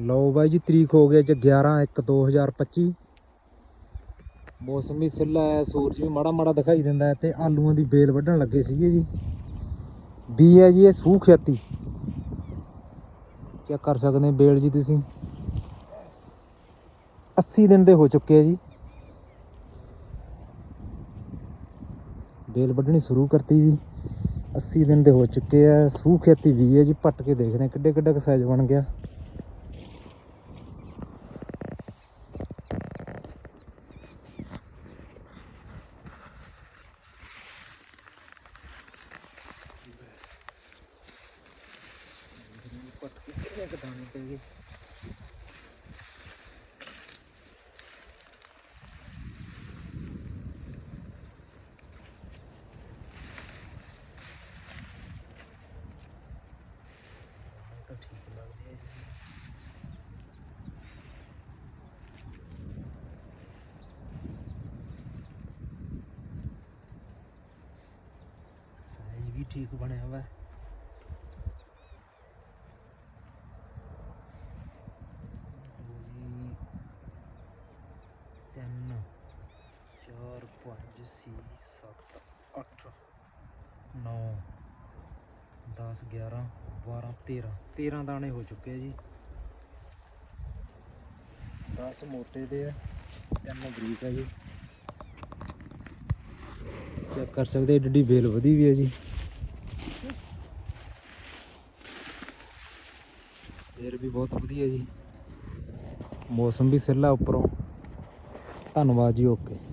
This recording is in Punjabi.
ਲਓ ਬਾਈ ਜੀ, ਤਰੀਕ ਹੋ ਗਿਆ ਚ 11 1 2025 ਮੌਸਮ ਵੀ ਸਿੱਲਾ ਹੈ, ਸੂਰਜ ਵੀ ਮਾੜਾ ਮਾੜਾ ਦਿਖਾਈ ਦਿੰਦਾ ਹੈ ਤੇ ਆਲੂਆਂ ਦੀ ਬੇਲ ਵੱਢਣ ਲੱਗੇ ਸੀਗੇ ਜੀ। ਬੀ ਹੈ ਜੀ, ਇਹ ਸੂਖ ਛਾਤੀ ਚੈੱਕ ਕਰ ਸਕਦੇ ਬੇਲ ਜੀ ਤੁਸੀਂ। 80 ਦਿਨ ਦੇ ਹੋ ਚੁੱਕੇ ਆ ਜੀ। ਬੇਲ ਵੱਢਣੀ ਸ਼ੁਰੂ ਕਰਤੀ ਜੀ। 80 ਦਿਨ ਦੇ ਹੋ ਚੁੱਕੇ ਆ। ਸੂਖ ਖੇਤੀ ਵੀ ਹੈ ਜੀ, ਪੱਟ ਕੇ ਦੇਖਦੇ ਆ ਕਿੱਡੇ ਕਿੱਡਾ ਸਾਈਜ਼ ਬਣ ਗਿਆ। ਪੱਟ ਦਾਣੇ ਪੈ ਗਏ ਠੀਕ ਲੱਗਦੇ ਸਾਈਜ਼ ਵੀ ਠੀਕ ਬਣਿਆ ਵਾ। 4 5 6 7 8 9 10 11 12 13 13 ਦਾਣੇ ਹੋ ਚੁੱਕੇ ਜੀ। ਦਸ ਮੋਟੇ ਦੇ ਆ, ਤਿੰਨ ਬਰੀਕ ਆ ਜੀ। ਚੈੱਕ ਕਰ ਸਕਦੇ ਡੱਡੀ ਬੇਲ ਵਧੀ ਵੀ ਹੈ ਜੀ। ਫੇਰ ਵੀ ਬਹੁਤ ਵਧੀਆ ਜੀ। ਮੌਸਮ ਵੀ ਸਿਰਲਾ ਉੱਪਰੋਂ। ਧੰਨਵਾਦ ਜੀ, ਓਕੇ।